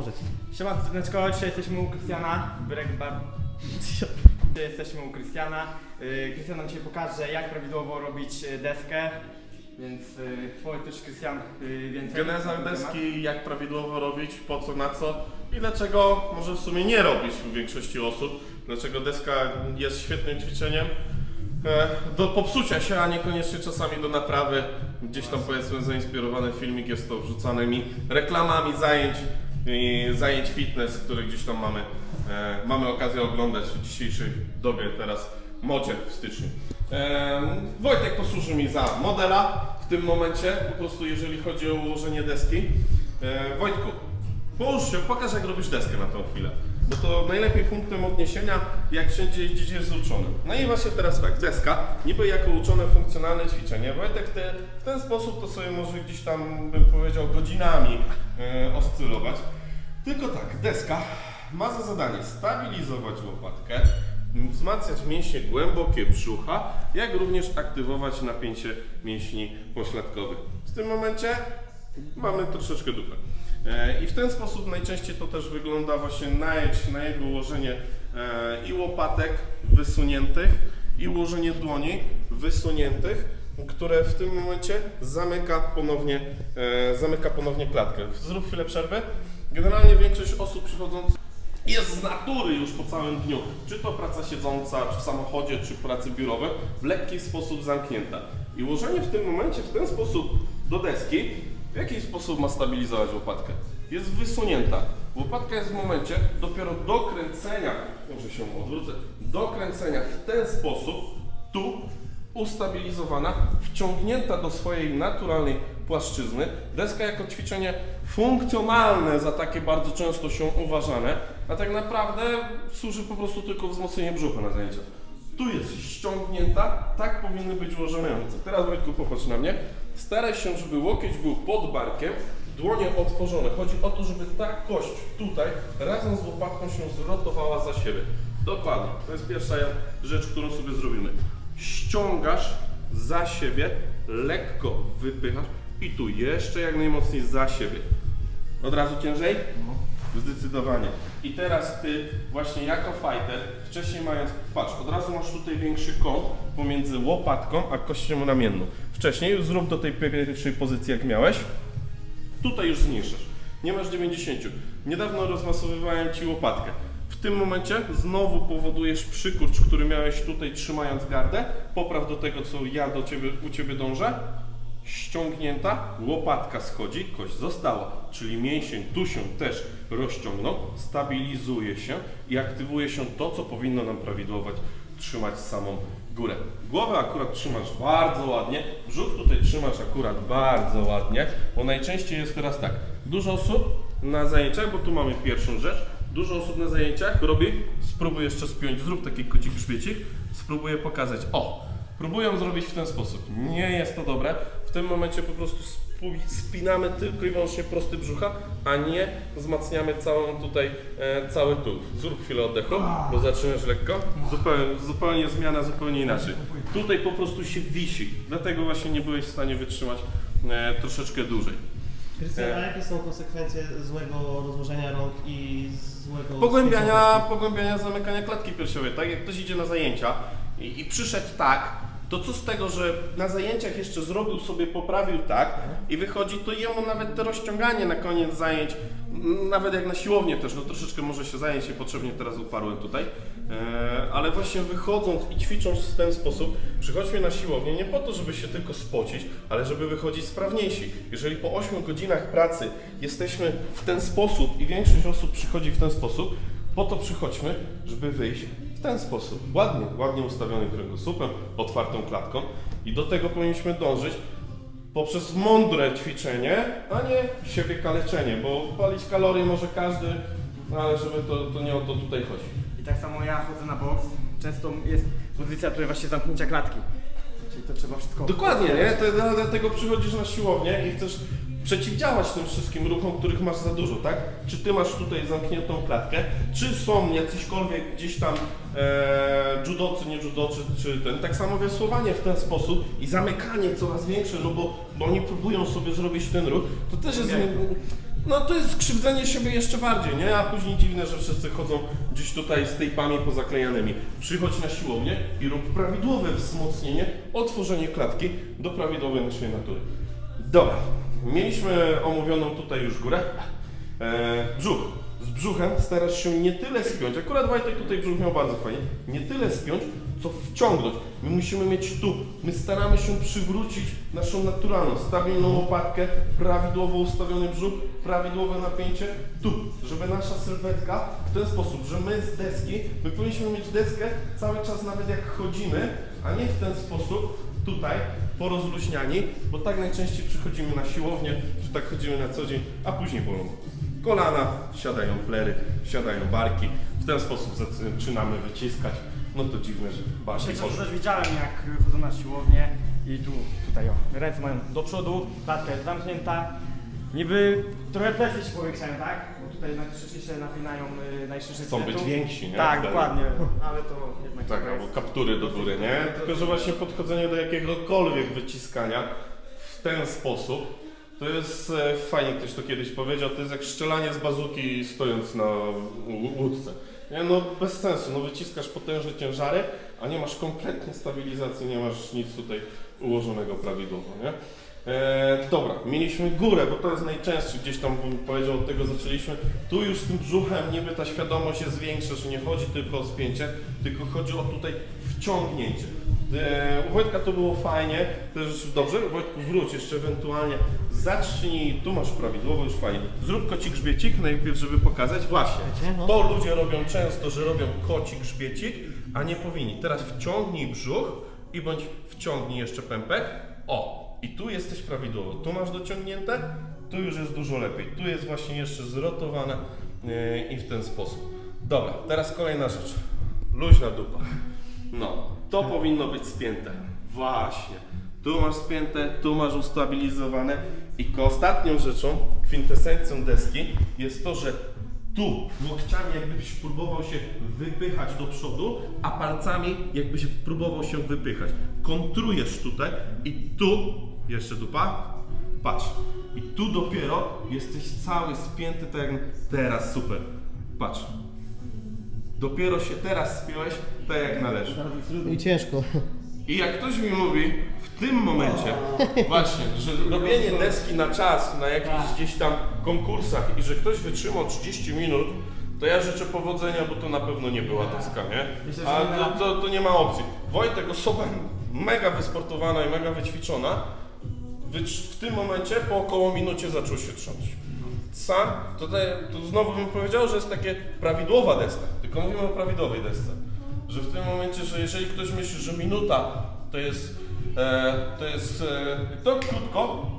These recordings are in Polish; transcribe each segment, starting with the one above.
możecie. Siema, Tryneczko, dzisiaj jesteśmy u Krystiana. Wyrek bar... Dzisiaj jesteśmy u Krystiana. Yy, Krystian nam dzisiaj pokaże, jak prawidłowo robić y, deskę. Więc yy, powiedz też Krystian yy, więcej. Geneza ten temat. deski, jak prawidłowo robić, po co, na co i dlaczego może w sumie nie robić w większości osób. Dlaczego deska jest świetnym ćwiczeniem e, do popsucia się, a niekoniecznie czasami do naprawy. Gdzieś tam powiedzmy zainspirowany filmik jest to wrzucanymi reklamami zajęć i zajęć fitness, które gdzieś tam mamy, e, mamy okazję oglądać w dzisiejszej dobie teraz modzie w styczniu. E, Wojtek posłuży mi za modela w tym momencie, po prostu jeżeli chodzi o ułożenie deski. E, Wojtku, połóż się, pokaż jak robisz deskę na tą chwilę. Bo to najlepiej punktem odniesienia, jak wszędzie jeździsz z uczonym. No i właśnie teraz tak, deska, niby jako uczone funkcjonalne ćwiczenie. Wojtek te, w ten sposób to sobie może gdzieś tam, bym powiedział, godzinami e, oscylować. Tylko tak, deska ma za zadanie stabilizować łopatkę, wzmacniać mięśnie głębokie brzucha, jak również aktywować napięcie mięśni pośladkowych. W tym momencie mamy troszeczkę dupę. E, I w ten sposób najczęściej to też wygląda właśnie na, je- na jego ułożenie e, i łopatek wysuniętych, i ułożenie dłoni wysuniętych, które w tym momencie zamyka ponownie, e, zamyka ponownie klatkę. Zrób chwilę przerwy. Generalnie większość osób przychodzących jest z natury już po całym dniu, czy to praca siedząca, czy w samochodzie, czy pracy biurowe, w lekki sposób zamknięta. I ułożenie w tym momencie w ten sposób do deski, w jaki sposób ma stabilizować łopatkę? Jest wysunięta. Łopatka jest w momencie dopiero dokręcenia, może się odwrócę, dokręcenia w ten sposób, tu ustabilizowana, wciągnięta do swojej naturalnej płaszczyzny. Deska jako ćwiczenie funkcjonalne, za takie bardzo często się uważane, a tak naprawdę służy po prostu tylko wzmocnieniu brzucha na zajęciach. Tu jest ściągnięta, tak powinny być ułożone ręce. Teraz Wojtku popatrz na mnie. Staraj się, żeby łokieć był pod barkiem, dłonie otworzone. Chodzi o to, żeby ta kość tutaj razem z łopatką się zrotowała za siebie. Dokładnie. To jest pierwsza rzecz, którą sobie zrobimy. Ściągasz za siebie, lekko wypychasz i tu jeszcze jak najmocniej za siebie. Od razu ciężej? Zdecydowanie. I teraz ty właśnie jako fighter, wcześniej mając, patrz, od razu masz tutaj większy kąt pomiędzy łopatką a kością ramienną. Wcześniej zrób do tej pierwszej pozycji jak miałeś, tutaj już zmniejszasz. Nie masz 90. Niedawno rozmasowywałem Ci łopatkę. W tym momencie znowu powodujesz przykurcz, który miałeś tutaj trzymając gardę. Popraw do tego, co ja do ciebie, u Ciebie dążę. Ściągnięta, łopatka schodzi, kość została. Czyli mięsień tu się też rozciągnął, stabilizuje się i aktywuje się to, co powinno nam prawidłować trzymać samą górę. Głowę akurat trzymasz bardzo ładnie, brzuch tutaj trzymasz akurat bardzo ładnie, bo najczęściej jest teraz tak. Dużo osób na zajęciach, bo tu mamy pierwszą rzecz, dużo osób na zajęciach robi, spróbuj jeszcze spiąć, zrób taki kocik szpiecik, spróbuję pokazać. O, próbują zrobić w ten sposób. Nie jest to dobre. W tym momencie po prostu spinamy tylko i wyłącznie prosty brzucha, a nie wzmacniamy całą tutaj, e, cały tu. Zrób chwilę oddechu, bo zaczynasz lekko. Zupełnie, zupełnie zmiana, zupełnie inaczej. Tutaj po prostu się wisi, dlatego właśnie nie byłeś w stanie wytrzymać e, troszeczkę dłużej. Krystian, a jakie są konsekwencje złego rozłożenia rąk i złego... Pogłębiania, pogłębiania zamykania klatki piersiowej, tak? Jak ktoś idzie na zajęcia i, i przyszedł tak, to co z tego, że na zajęciach jeszcze zrobił sobie, poprawił tak i wychodzi, to jemu nawet to rozciąganie na koniec zajęć, nawet jak na siłownię też, no troszeczkę może się zajęć niepotrzebnie teraz uparłem tutaj, e, ale właśnie wychodząc i ćwicząc w ten sposób, przychodźmy na siłownię nie po to, żeby się tylko spocić, ale żeby wychodzić sprawniejsi. Jeżeli po 8 godzinach pracy jesteśmy w ten sposób i większość osób przychodzi w ten sposób, po to przychodźmy, żeby wyjść w ten sposób. Ładnie, ładnie ustawionym kręgosłupem, otwartą klatką i do tego powinniśmy dążyć poprzez mądre ćwiczenie, a nie siebie kaleczenie, bo palić kalorie może każdy, no ale żeby to, to nie o to tutaj chodzi. I tak samo ja chodzę na boks. Często jest pozycja tutaj właśnie zamknięcia klatki. Czyli to trzeba wszystko... Dokładnie, nie? To, dla- dlatego przychodzisz na siłownię i chcesz przeciwdziałać tym wszystkim ruchom, których masz za dużo, tak? Czy ty masz tutaj zamkniętą klatkę, czy są jacyśkolwiek gdzieś tam e, judocy, nie judocy, czy ten, tak samo wiosłowanie w ten sposób i zamykanie coraz większe, no bo, bo oni próbują sobie zrobić ten ruch, to też jest, no to jest skrzywdzenie siebie jeszcze bardziej, nie? A później dziwne, że wszyscy chodzą gdzieś tutaj z tejpami pozaklejanymi. Przychodź na siłownię i rób prawidłowe wzmocnienie, otworzenie klatki do prawidłowej naszej natury. Dobra, mieliśmy omówioną tutaj już górę. E, brzuch. Z brzuchem starasz się nie tyle spiąć, akurat Wojtek tutaj brzuch miał bardzo fajnie, nie tyle spiąć, co wciągnąć. My musimy mieć tu, my staramy się przywrócić naszą naturalną, stabilną łopatkę, prawidłowo ustawiony brzuch, prawidłowe napięcie tu, żeby nasza sylwetka w ten sposób, że my z deski, my powinniśmy mieć deskę cały czas nawet jak chodzimy, a nie w ten sposób tutaj porozluźniani, bo tak najczęściej przychodzimy na siłownię, że tak chodzimy na co dzień, a później bolą kolana, siadają plery, siadają barki. W ten sposób zaczynamy wyciskać. No to dziwne, że barki Się bolą. też widziałem jak chodzą na siłownię i tu, tutaj o, ręce mają do przodu, klatka jest zamknięta. Niby trochę plecy się powiększają, tak? Bo tutaj najszybciej się napinają y, najszerszy Chcą być więksi, nie? Tak, Wtedy. dokładnie, ale to jednak Tak, albo jest- kaptury do góry, nie? Tylko, że właśnie podchodzenie do jakiegokolwiek wyciskania w ten sposób, to jest, e, fajnie ktoś to kiedyś powiedział, to jest jak strzelanie z bazuki stojąc na łu- łódce. Nie, no bez sensu, no wyciskasz potężne ciężary, a nie masz kompletnie stabilizacji, nie masz nic tutaj ułożonego prawidłowo, nie? E, dobra, mieliśmy górę, bo to jest najczęstszy, gdzieś tam bym powiedział, od tego zaczęliśmy. Tu już z tym brzuchem niby ta świadomość jest większa, że nie chodzi tylko o spięcie, tylko chodzi o tutaj wciągnięcie. E, u Wojtka to było fajnie, też dobrze, Wojtku wróć jeszcze ewentualnie, zacznij, tu masz prawidłowo, już fajnie. Zrób koci grzbiecik najpierw, żeby pokazać, właśnie, no. to ludzie robią często, że robią koci grzbiecik, a nie powinni. Teraz wciągnij brzuch i bądź wciągnij jeszcze pępek, o, i tu jesteś prawidłowo, tu masz dociągnięte, tu już jest dużo lepiej, tu jest właśnie jeszcze zrotowane yy, i w ten sposób. Dobra, teraz kolejna rzecz, luźna dupa. No, to powinno być spięte. Właśnie. Tu masz spięte, tu masz ustabilizowane. I ostatnią rzeczą, kwintesencją deski jest to, że tu łokciami jakbyś próbował się wypychać do przodu, a palcami jakbyś próbował się wypychać. Kontrujesz tutaj i tu, jeszcze dupa, patrz. I tu dopiero jesteś cały spięty tak jak teraz, super. Patrz. Dopiero się teraz spiąłeś tak jak należy. I ciężko. I jak ktoś mi mówi w tym momencie właśnie, że robienie deski na czas, na jakichś gdzieś tam konkursach i że ktoś wytrzymał 30 minut, to ja życzę powodzenia, bo to na pewno nie była deska, nie? A to, to, to nie ma opcji. Wojtek, osoba mega wysportowana i mega wyćwiczona, w tym momencie po około minucie zaczął się trząść. Sam, tutaj, to znowu bym powiedział, że jest takie prawidłowa deska, tylko mówimy o prawidłowej desce. Że w tym momencie, że jeżeli ktoś myśli, że minuta to jest, e, to jest, e, to krótko,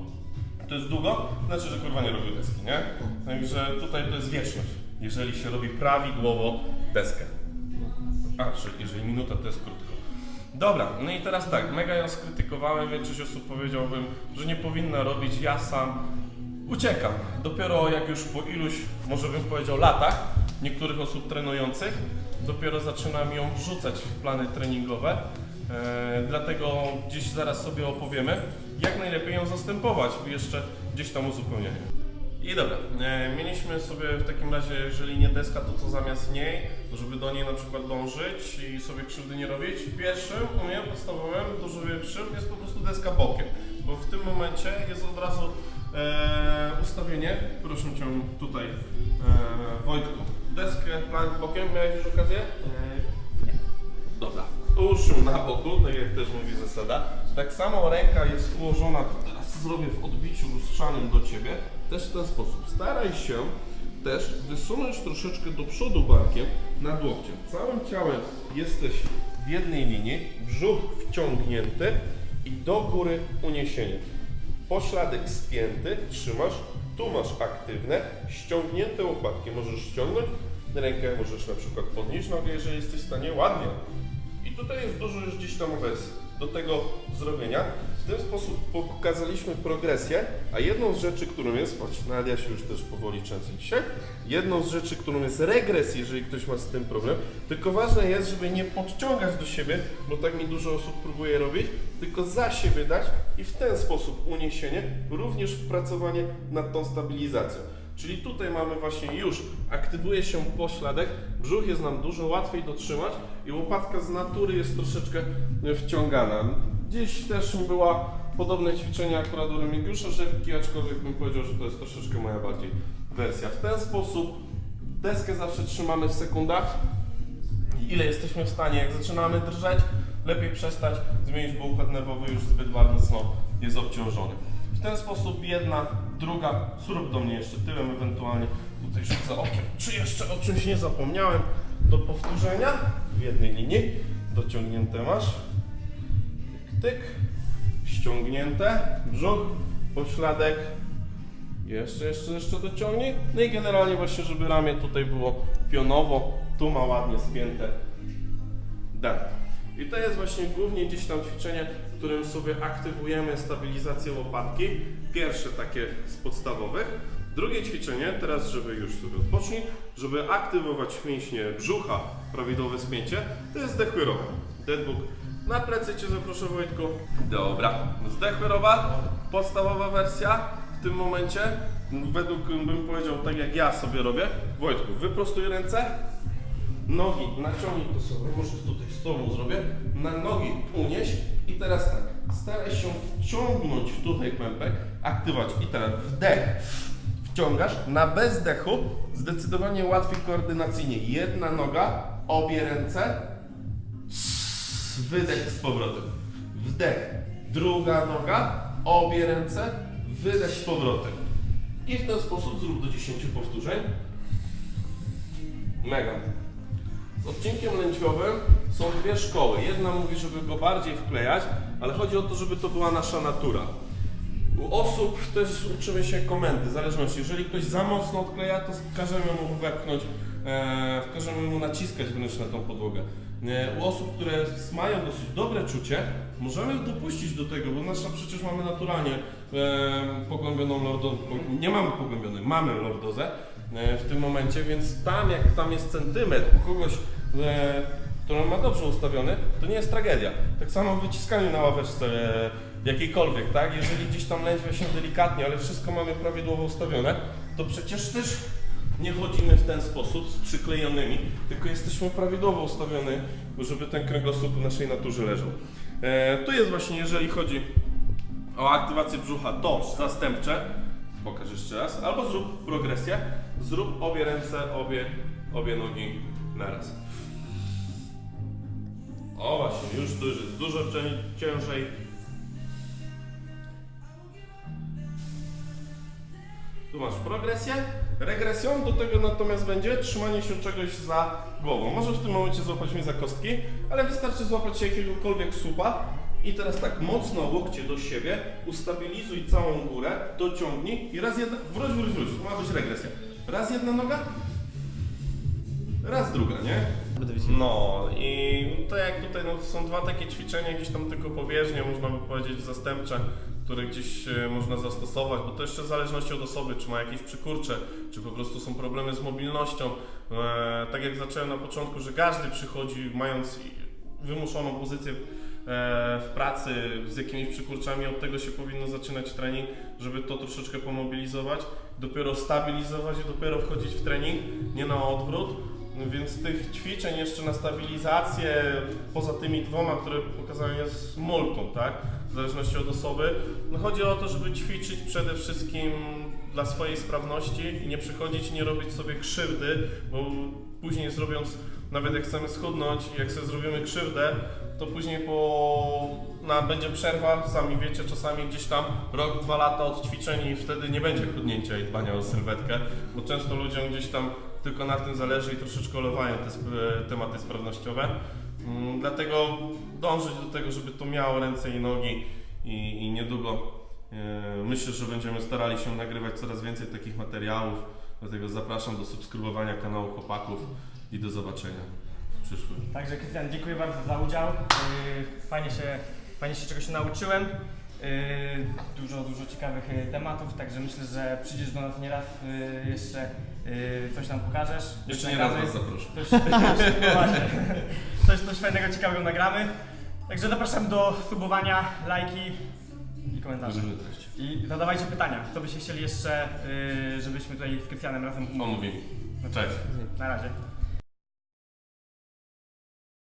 to jest długo, znaczy, że kurwa nie robił deski, nie? Także tutaj to jest wieczność, jeżeli się robi prawidłowo deskę. A, że jeżeli minuta to jest krótko. Dobra, no i teraz tak, mega ją skrytykowałem, większość osób powiedziałbym, że nie powinna robić, ja sam uciekam. Dopiero jak już po iluś, może bym powiedział latach, niektórych osób trenujących, dopiero zaczynam ją wrzucać w plany treningowe, e, dlatego gdzieś zaraz sobie opowiemy, jak najlepiej ją zastępować, jeszcze gdzieś tam uzupełnienie. I dobra, e, mieliśmy sobie w takim razie, jeżeli nie deska, to co zamiast niej, żeby do niej na przykład dążyć i sobie krzywdy nie robić. Pierwszym u mnie podstawowym, dużo większym jest po prostu deska bokiem, bo w tym momencie jest od razu e, ustawienie, proszę Cię tutaj e, Wojtku, deskę na bokiem, miałeś już okazję? Dobra. Uszym na boku, tak jak też mówi zasada. Tak samo ręka jest ułożona, teraz zrobię w odbiciu lustrzanym do Ciebie, też w ten sposób. Staraj się też wysunąć troszeczkę do przodu barkiem nad łokciem. Całym ciałem jesteś w jednej linii, brzuch wciągnięty i do góry uniesienie. Pośladek spięty, trzymasz, tu masz aktywne, ściągnięte łopatki. Możesz ściągnąć rękę, możesz na przykład podnieść nogę, jeżeli jesteś w stanie, ładnie. I tutaj jest dużo już gdzieś tam wersji do tego zrobienia. Ten sposób pokazaliśmy progresję, a jedną z rzeczy, którą jest, nawet ja się już też powoli często dzisiaj, jedną z rzeczy, którą jest regres, jeżeli ktoś ma z tym problem, tylko ważne jest, żeby nie podciągać do siebie, bo tak mi dużo osób próbuje robić, tylko za siebie dać i w ten sposób uniesienie, również pracowanie nad tą stabilizacją. Czyli tutaj mamy właśnie już, aktywuje się pośladek, brzuch jest nam dużo łatwiej dotrzymać i łopatka z natury jest troszeczkę wciągana. Gdzieś też była podobne ćwiczenie akurat u Remigiusza Rzepki, aczkolwiek bym powiedział, że to jest troszeczkę moja bardziej wersja. W ten sposób deskę zawsze trzymamy w sekundach, ile jesteśmy w stanie. Jak zaczynamy drżeć, lepiej przestać, zmienić, bo układ nerwowy już zbyt mocno jest obciążony. W ten sposób jedna, druga, zrób do mnie jeszcze tyłem, ewentualnie tutaj rzucę okiem. Czy jeszcze o czymś nie zapomniałem? Do powtórzenia w jednej linii. Dociągnięte masz. Tyk. Ściągnięte. Brzuch, pośladek. Jeszcze, jeszcze, jeszcze dociągnij. No i generalnie właśnie, żeby ramię tutaj było pionowo, tu ma ładnie spięte Dan. I to jest właśnie głównie gdzieś tam ćwiczenie, w którym sobie aktywujemy stabilizację łopatki. Pierwsze takie z podstawowych. Drugie ćwiczenie, teraz żeby już sobie odpocznij, żeby aktywować mięśnie brzucha, prawidłowe spięcie, to jest zdechły rower. Deadbook. Na plecy Cię zaproszę Wojtku. Dobra. Zdechły podstawowa wersja w tym momencie. Według bym powiedział tak jak ja sobie robię. Wojtku, wyprostuj ręce, Nogi naciągnij to sobie, może tutaj z tobą zrobię. Na nogi unieś i teraz tak, staraj się wciągnąć tutaj pępek, aktywować i teraz wdech. Wciągasz, na bezdechu zdecydowanie łatwiej koordynacyjnie. Jedna noga, obie ręce, wydech z powrotem. Wdech, druga noga, obie ręce, wydech z powrotem. I w ten sposób zrób do 10 powtórzeń. Mega. Z odcinkiem lędźwiowym są dwie szkoły. Jedna mówi, żeby go bardziej wklejać, ale chodzi o to, żeby to była nasza natura. U osób też uczymy się komendy, w zależności. Jeżeli ktoś za mocno odkleja, to każemy mu wepchnąć, e, każemy mu naciskać wręcz na tą podłogę. U osób, które mają dosyć dobre czucie, możemy dopuścić do tego, bo nasza przecież mamy naturalnie e, pogłębioną lordozę, nie mamy pogłębionej, mamy lordozę e, w tym momencie, więc tam jak tam jest centymetr u kogoś, e, który ma dobrze ustawiony, to nie jest tragedia. Tak samo w wyciskaniu na ławeczce e, jakiejkolwiek, tak? Jeżeli gdzieś tam lędźwia się delikatnie, ale wszystko mamy prawidłowo ustawione, to przecież też nie chodzimy w ten sposób z przyklejonymi, tylko jesteśmy prawidłowo ustawiony, żeby ten kręgosłup w naszej naturze leżał. E, tu jest właśnie, jeżeli chodzi o aktywację brzucha, to zastępcze. Pokaż jeszcze raz. Albo zrób progresję. Zrób obie ręce, obie, obie nogi naraz. O właśnie, już jest dużo cię- ciężej. Tu masz progresję. Regresją do tego natomiast będzie trzymanie się czegoś za głową. Możesz w tym momencie złapać mnie za kostki, ale wystarczy złapać się jakiegokolwiek słupa. I teraz tak, mocno łokcie do siebie, ustabilizuj całą górę, dociągnij i raz jedna, wróć, wróć, wróć, to ma być regresja. Raz jedna noga, raz druga, nie? Będę. No i to jak tutaj no, są dwa takie ćwiczenia, gdzieś tam tylko pobieżnie, można by powiedzieć zastępcze, które gdzieś e, można zastosować, bo to jeszcze w zależności od osoby, czy ma jakieś przykurcze, czy po prostu są problemy z mobilnością. E, tak jak zacząłem na początku, że każdy przychodzi mając wymuszoną pozycję e, w pracy z jakimiś przykurczami, od tego się powinno zaczynać trening, żeby to troszeczkę pomobilizować, dopiero stabilizować i dopiero wchodzić w trening, nie na odwrót. Więc tych ćwiczeń jeszcze na stabilizację, poza tymi dwoma, które pokazałem, jest multum, tak? W zależności od osoby. No chodzi o to, żeby ćwiczyć przede wszystkim dla swojej sprawności i nie przychodzić, nie robić sobie krzywdy, bo później zrobiąc, nawet jak chcemy schudnąć, jak sobie zrobimy krzywdę, to później po, na, będzie przerwa, sami wiecie, czasami gdzieś tam rok, dwa lata od ćwiczeń i wtedy nie będzie chudnięcia i dbania o sylwetkę, bo często ludziom gdzieś tam tylko na tym zależy i troszeczkę olewają te sp- tematy sprawnościowe. Mm, Dlatego dążyć do tego, żeby to miało ręce i nogi i, i niedługo e, myślę, że będziemy starali się nagrywać coraz więcej takich materiałów. Dlatego zapraszam do subskrybowania kanału Chłopaków i do zobaczenia w przyszłym. Także Krystian, dziękuję bardzo za udział. Yy, Fajnie się, fajnie się czegoś nauczyłem. Yy, Dużo, dużo ciekawych yy, tematów, także myślę, że przyjdziesz do nas nieraz yy, jeszcze coś nam pokażesz. Jeszcze nie raz. Was zaproszę. Coś, coś, coś, fajnego, ciekawego nagramy. Także zapraszam do subowania, lajki i treść. I zadawajcie pytania, co byście chcieli jeszcze, żebyśmy tutaj z Krystianem razem Omówimy. Cześć. Na razie.